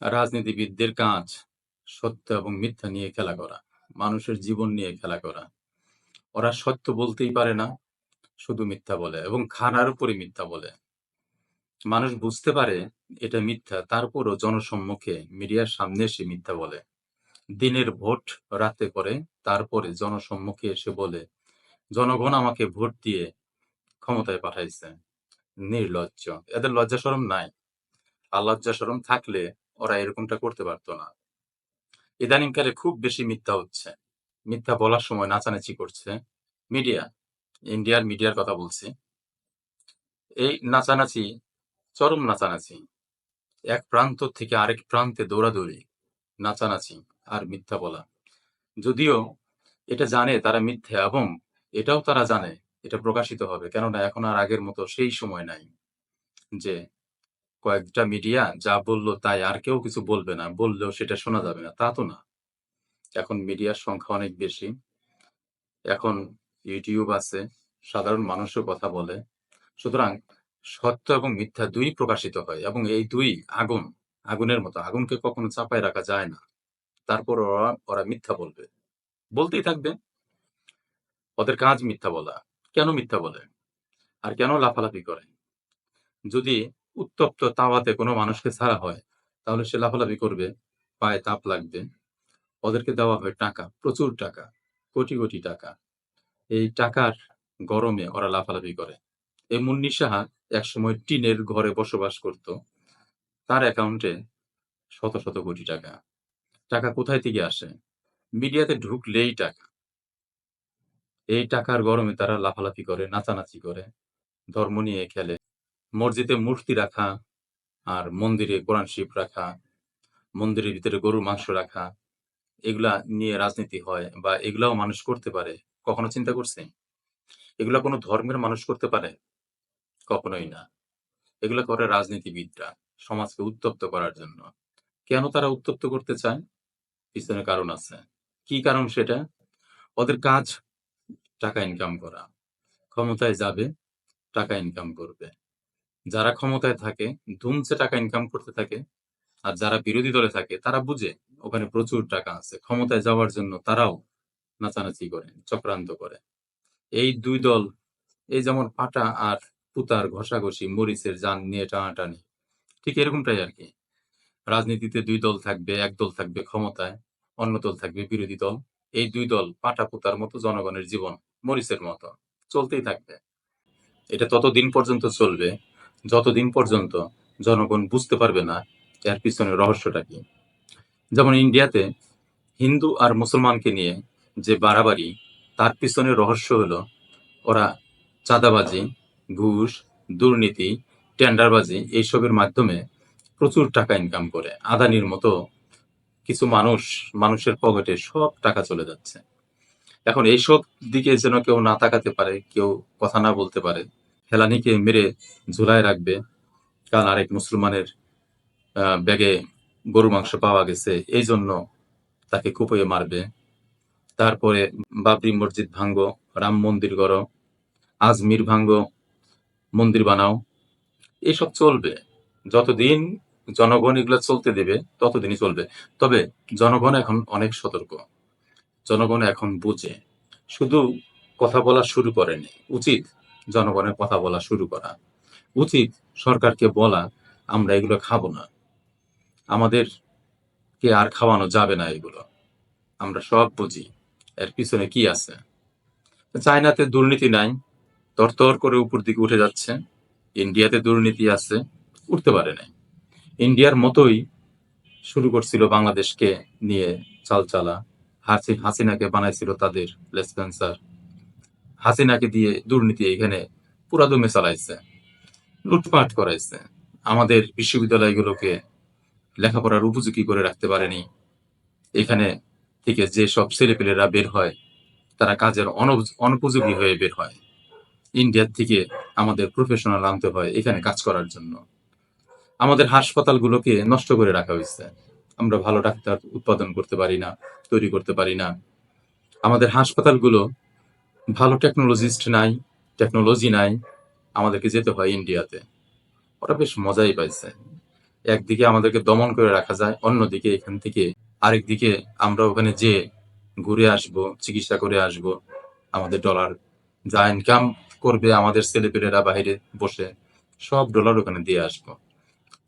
রাজনীতিবিদদের কাজ সত্য এবং মিথ্যা নিয়ে খেলা করা, মানুষের জীবন নিয়ে খেলা করা। ওরা সত্য বলতেই পারে না, শুধু মিথ্যা বলে এবং খানার উপরে মিথ্যা বলে। মানুষ বুঝতে পারে এটা মিথ্যা তারপরও জনসম্মুখে মিডিয়ার সামনে এসে মিথ্যা বলে। দিনের ভোট রাতে করে, তারপরে জনসম্মুখে এসে বলে, জনগণ আমাকে ভোট দিয়ে ক্ষমতায় পাঠাইছে। নির্লজ্জ। এদের লজ্জা সরম নাই। আর লজ্জা সরম থাকলে ওরা এরকমটা করতে পারতো না। ইদানিংকালে খুব বেশি মিথ্যা হচ্ছে। মিথ্যা বলার সময় নাচানাচি করছে মিডিয়া, ইন্ডিয়ার মিডিয়ার কথা বলছি। এই নাচানাচি, চরম নাচানাচি। এক প্রান্ত থেকে আরেক প্রান্তে দৌড়াদৌড়ি, নাচানাচি আর মিথ্যা বলা। যদিও এটা জানে তারা মিথ্যা এবং এটাও তারা জানে, এটা প্রকাশিত হবে। কেননা এখন আর আগের মতো সেই সময় নাই যে কয়েকটা মিডিয়া যা বলল তাই আর কেউ কিছু বলবে না, বললেও সেটা শোনা যাবে না। তা তো না। এখন মিডিয়ার সংখ্যা অনেক বেশি। এখন ইউটিউব আছে, সাধারণ মানুষও কথা বলে। সুতরাং সত্য এবং মিথ্যা দুই প্রকাশিত হয় এবং এই দুই আগুন, আগুনের মতো, আগুনকে কখনো চাপায় রাখা যায় না। তারপর ওরা ওরা মিথ্যা বলবে। বলতেই থাকবে। ওদের কাজ মিথ্যা বলা। কেন মিথ্যা বলে? আর কেন লাফালাফি করে? যদি উত্তপ্ত তাওয়াতে কোনো মানুষকে ছাড়া হয়, তাহলে সে লাফালাফি করবে, পায়ে তাপ লাগবে। ওদেরকে দেওয়া হয় টাকা, প্রচুর টাকা, কোটি কোটি টাকা। এই টাকার গরমে ওরা লাফালাফি করে। এই মুন্নি সাহা একসময় টিনের ঘরে বসবাস করত। তার অ্যাকাউন্টে শত শত কোটি টাকা। টাকা কোথায় থেকে আসে? মিডিয়াতে ঢুকলেই টাকা। এই টাকার গরমে তারা লাফালাফি করে, নাচানাচি করে, ধর্ম নিয়ে খেলে। মসজিদে মূর্তি রাখা আর মন্দিরে কোরআন শিব রাখা, মন্দিরের ভিতরে গরুর মাংস রাখা, এগুলা নিয়ে রাজনীতি হয় বা এগুলাও মানুষ করতে পারে। কখনো চিন্তা করছে এগুলা কোনো ধর্মের মানুষ করতে পারে? কখনোই না। এগুলা করে রাজনীতিবিদরা সমাজকে উত্তপ্ত করার জন্য। কেন তারা উত্তপ্ত করতে চায়? পিছনে কারণ আছে। কি কারণ সেটা? ওদের কাজ টাকা ইনকাম করা। ক্ষমতায় যাবে, টাকা ইনকাম করবে। যারা ক্ষমতায় থাকে ধুমছে টাকা ইনকাম করতে থাকে আর যারা বিরোধী দলে থাকে, তারা বুঝে ওখানে প্রচুর টাকা আছে। ক্ষমতায় যাওয়ার জন্য তারাও নাচানাচি করে, চক্রান্ত করে। এই দুই দল, এই যেমন পাটা আর পুতার ঘষাঘষি, মরিচের যান নিয়ে টানাটানি, ঠিক এরকমটাই আর কি। রাজনীতিতে দুই দল থাকবে, এক দল থাকবে ক্ষমতায়, অন্য দল থাকবে বিরোধী দল। এই দুই দল পাটা পুতার মতো জনগণের জীবন, মরিচের মতো, চলতেই থাকবে। এটা ততদিন পর্যন্ত চলবে। যতদিন পর্যন্ত জনগণ বুঝতে পারবে না এর পিছনে রহস্যটা কি। যেমন ইন্ডিয়াতে হিন্দু আর মুসলমানকে নিয়ে যে বাড়াবাড়ি, তার পিছনে রহস্য হলো ওরা চাঁদাবাজি, ঘুষ, দুর্নীতি, টেন্ডারবাজি এইসবের মাধ্যমে প্রচুর টাকা ইনকাম করে। আদানির মতো কিছু মানুষ, মানুষের পকেটে সব টাকা চলে যাচ্ছে। এখন এইসব দিকে যেন কেউ না তাকাতে পারে, কেউ কথা না বলতে পারে হেলানিকে মেরে ঝুলায় রাখবে। কাল আরেক মুসলমানের ব্যাগে গরু মাংস পাওয়া গেছে, এই জন্য তাকে কুপিয়ে মারবে। তারপরে বাবরি মসজিদ ভাঙ্গ, রাম মন্দির গড়ো, আজমির ভাঙ্গ, মন্দির বানাও। এসব চলবে। যতদিন জনগণ এগুলো চলতে দেবে, ততদিনই চলবে। তবে জনগণ এখন অনেক সতর্ক। জনগণ এখন বুঝে। শুধু কথা বলা শুরু করেনি। উচিত জনগণের কথা বলা শুরু করা। উচিত সরকারকে বলা, আমরা এগুলো খাব না। আমাদের কে আর খাওয়ানো যাবে না এগুলো। আমরা সব বুঝি। এর পিছনে কি আছে? চায়নাতে দুর্নীতি নাই। তরতর করে উপর দিকে উঠে যাচ্ছে। ইন্ডিয়াতে দুর্নীতি আছে। উঠতে পারে নাই। ইন্ডিয়ার মতোই শুরু করছিল বাংলাদেশকে নিয়ে চালচালা। হাসি হাসিনাকে বানাইছিল তাদের লেসপেন্সার হাসিনাকে দিয়ে দুর্নীতি এখানে পুরাদমে চালাইছে, লুটপাট করাইছে। আমাদের বিশ্ববিদ্যালয়গুলোকে লেখাপড়ার উপযোগী করে রাখতে পারেনি। এখানে থেকে যে সব ছেলেপেলেরা বের হয়, তারা কাজের অনুপযোগী হয়ে বের হয়। ইন্ডিয়ার থেকে আমাদের প্রফেশনাল আনতে হয় এখানে কাজ করার জন্য। আমাদের হাসপাতালগুলোকে নষ্ট করে রাখা হয়েছে। আমরা ভালো ডাক্তার উৎপাদন করতে পারি না, তৈরি করতে পারি না। আমাদের হাসপাতালগুলো ভালো টেকনোলজিস্ট নাই টেকনোলজি নাই, আমাদেরকে যেতে হয় ইন্ডিয়াতে ওরা বেশ মজাই পাইছে। একদিকে আমাদেরকে দমন করে রাখা যায়, অন্যদিকে এখান থেকে আরেকদিকে আমরা ওখানে যে ঘুরে আসব, চিকিৎসা করে আসব, আমাদের ডলার যা ইনকাম করবে আমাদের ছেলেপেলেরা বাইরে বসে সব ডলার ওখানে দিয়ে আসব।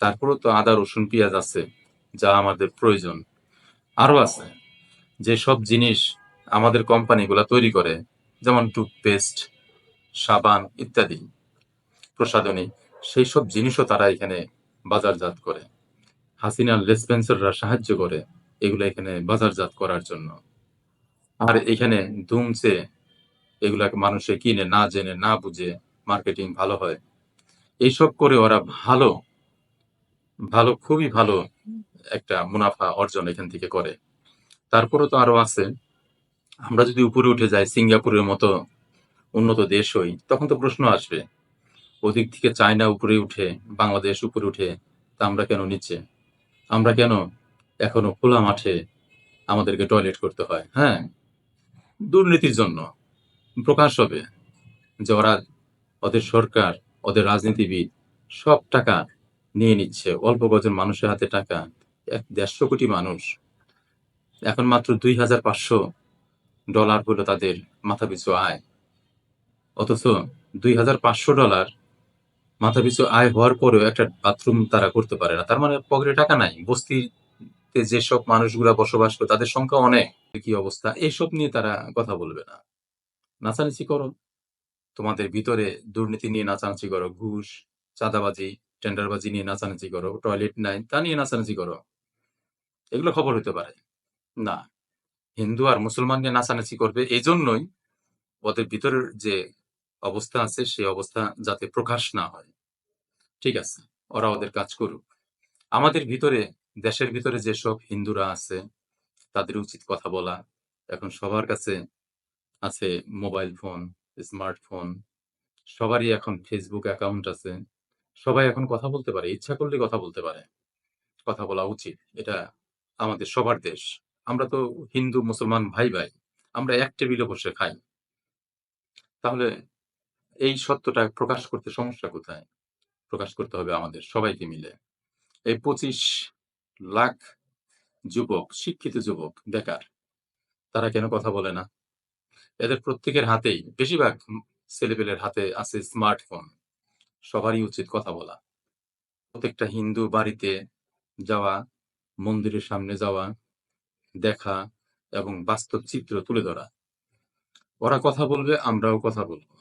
তারপরেও তো আদা, রসুন, পেঁয়াজ আছে, যা আমাদের প্রয়োজন। আরও আছে যে সব জিনিস আমাদের কোম্পানিগুলো তৈরি করে যেমন টুথপেস্ট, সাবান ইত্যাদি প্রসাধনী সেই সব জিনিসও তারা এখানে বাজারজাত করে। হাসিনার লেসপেন্সাররা সাহায্য করে এগুলো এখানে বাজারজাত করার জন্য। আর এখানে দুমছে এগুলাকে মানুষে কিনে, না জেনে, না বুঝে মার্কেটিং ভালো হয়। এইসব করে ওরা ভালো ভালো, খুবই ভালো একটা মুনাফা অর্জন এখান থেকে করে। তারপরে তো আরও আছে। আমরা যদি উপরে উঠে যাই, সিঙ্গাপুরের মতো উন্নত দেশ হই, তখন তো প্রশ্ন আসবে, ওদিক থেকে চায়না উপরে উঠে, বাংলাদেশ উপরে উঠে, তা আমরা কেন নিচে? আমরা কেন এখনও খোলা মাঠে আমাদেরকে টয়লেট করতে হয় হ্যাঁ? দুর্নীতির জন্য, প্রকাশ হবে যে ওরা ওদের সরকার, ওদের রাজনীতিবিদ সব টাকা নিয়ে নিচ্ছে, অল্প কজন মানুষের হাতে টাকা, এক দেড়শো কোটি মানুষ। এখন মাত্র দুই হাজার পাঁচশো ডলার হলো তাদের মাথাপিছু আয়। অথচ দুই হাজার পাঁচশো ডলার মাথাপিছু আয় হওয়ার পরেও একটা বাথরুম তারা করতে পারে না। তার মানে পকেটে টাকা নাই, বস্তিতে যেসব মানুষগুলা বসবাস করে তাদের সংখ্যা অনেক। কি অবস্থা? এসব নিয়ে তারা কথা বলবে না। নাচানাচি করো। তোমাদের ভিতরে দুর্নীতি নিয়ে নাচানাচি করো, ঘুষ, চাঁদাবাজি, টেন্ডারবাজি নিয়ে নাচানাচি করো, টয়লেট নাই, তা নিয়ে নাচানাচি করো। এগুলো খবর হতে পারে। না হিন্দু আর মুসলমান নিয়ে নাচানাচি করবে এই জন্যই ওদের ভিতরের যে অবস্থা আছে, সেই অবস্থা যাতে প্রকাশ না হয়। ঠিক আছে, ওরা ওদের কাজ করুক। আমাদের ভিতরে, দেশের ভিতরে যেসব হিন্দুরা আছে, তাদের উচিত কথা বলা। এখন সবার কাছে আছে মোবাইল ফোন, স্মার্টফোন, সবারই এখন ফেসবুক অ্যাকাউন্ট আছে। সবাই এখন কথা বলতে পারে, ইচ্ছা করলে কথা বলতে পারে। কথা বলা উচিত, এটা আমাদের সবার দেশ। আমরা তো হিন্দু, মুসলমান ভাই ভাই, আমরা এক টেবিলে বসে খাই। তাহলে এই সত্যটা প্রকাশ করতে সমস্যা কোথায়? প্রকাশ করতে হবে আমাদের সবাইকে মিলে। এই পঁচিশ লাখ যুবক, শিক্ষিত যুবক, বেকার, তারা কেন কথা বলে না? এদের প্রত্যেকের হাতেই, বেশিরভাগ ছেলেপেলের হাতে আছে স্মার্টফোন। সবারই উচিত কথা বলা। প্রত্যেকটা হিন্দু বাড়িতে যাওয়া, মন্দিরের সামনে যাওয়া দেখা এবং বাস্তব চিত্র তুলে ধরা। ওরা কথা বলবে, আমরাও কথা বলব।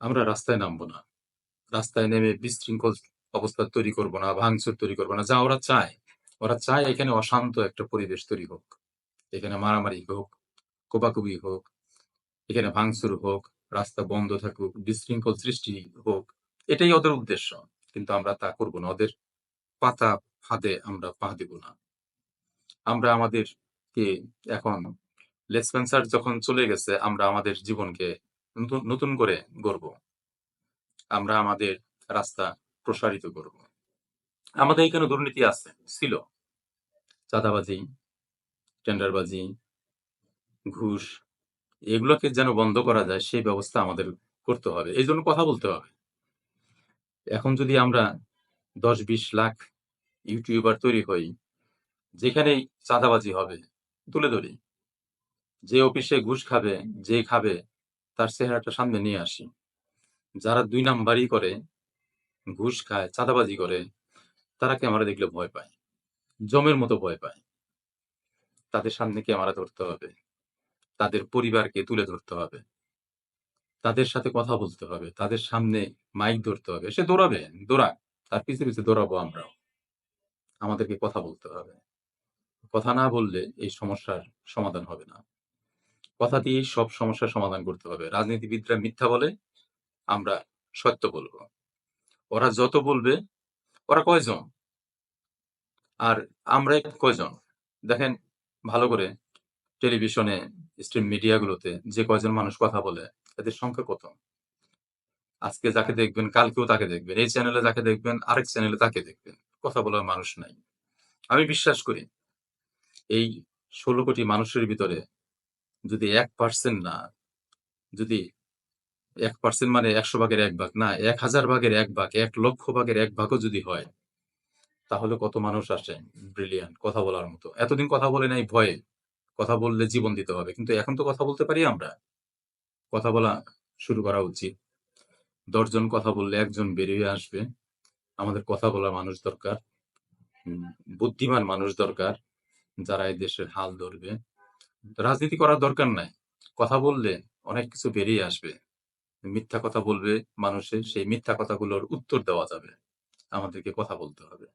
আমরা রাস্তায় নামবো না। রাস্তায় নেমে বিশৃঙ্খল অবস্থা তৈরি করব না, ভাঙচুর তৈরি করব না, যা ওরা চায়। ওরা চায় এখানে অশান্ত একটা পরিবেশ তৈরি হোক। এখানে মারামারি হোক, কোপাকুপি হোক, এখানে ভাঙচুর হোক, রাস্তা বন্ধ থাকুক, বিশৃঙ্খল সৃষ্টি হোক, এটাই ওদের উদ্দেশ্য। কিন্তু আমরা তা করব না, ওদের পাতা ফাঁদে আমরা পা দেব না। আমরা আমাদের কে এখন লেসপেন্সার যখন চলে গেছে, আমরা আমাদের জীবনকে নতুন- নতুন করে গড়ব। আমরা আমাদের রাস্তা প্রসারিত করব। আমাদের এখানে দুর্নীতি আছে, ছিল। চাঁদাবাজি, টেন্ডারবাজি, ঘুষ, এগুলোকে যেন বন্ধ করা যায়, সেই ব্যবস্থা আমাদের করতে হবে। এই জন্য কথা বলতে হবে। এখন যদি আমরা দশ বিশ লাখ ইউটিউবার তৈরি হই যেখানেই চাঁদাবাজি হবে, তুলে ধরি। যে অফিসে ঘুষ খাবে, যে খাবে, তার চেহারাটা সামনে নিয়ে আসি। যারা দুই নাম্বারই করে, ঘুষ খায়, চাঁদাবাজি করে, তারা ক্যামেরা দেখলে ভয় পায়। জমের মতো ভয় পায়। তাদের সামনে ক্যামেরা ধরতে হবে। তাদের পরিবারকে তুলে ধরতে হবে। তাদের সাথে কথা বলতে হবে। তাদের সামনে মাইক ধরতে হবে। সে দৌড়াবে, দৌড়াক। তার পিছে পিছে দৌড়াবো আমরাও। আমাদেরকে কথা বলতে হবে। কথা না বললে এই সমস্যার সমাধান হবে না। কথা দিয়ে সব সমস্যার সমাধান করতে হবে। রাজনীতিবিদরা মিথ্যা বলে আমরা সত্য বলব। ওরা যত বলবে, ওরা কয়জন? আর আমরা কয়জন? দেখেন, ভালো করে টেলিভিশনে, স্ট্রিম মিডিয়াগুলোতে যে কয়জন মানুষ কথা বলে, এদের সংখ্যা কত? আজকে যাকে দেখবেন, কালকেও তাকে দেখবেন। এই চ্যানেলে যাকে দেখবেন, আরেক চ্যানেলে তাকে দেখবেন। কথা বলার মানুষ নাই। আমি বিশ্বাস করি এই ষোলো কোটি মানুষের ভিতরে যদি এক পার্সেন্ট না, যদি এক পার্সেন্ট মানে একশো ভাগের এক ভাগ না, এক হাজার ভাগের এক ভাগ, এক লক্ষ ভাগের এক ভাগও যদি হয়, তাহলে কত মানুষ আসে ব্রিলিয়ান্ট কথা বলার মতো। এতদিন কথা বলে নাই ভয়ে। কথা বললে জীবন দিতে হবে। কিন্তু এখন তো কথা বলতে পারি আমরা। কথা বলা শুরু করা উচিত। দশজন কথা বললে ১ জন বেরিয়ে আসবে। আমাদের কথা বলার মানুষ দরকার। বুদ্ধিমান মানুষ দরকার। যারা এই দেশের হাল ধরবে। রাজনীতি করার দরকার নাই। কথা বললে অনেক কিছু বেরিয়ে আসবে। মিথ্যা কথা বলবে মানুষের, সেই মিথ্যা কথাগুলোর উত্তর দেওয়া যাবে। আমাদেরকে কথা বলতে হবে।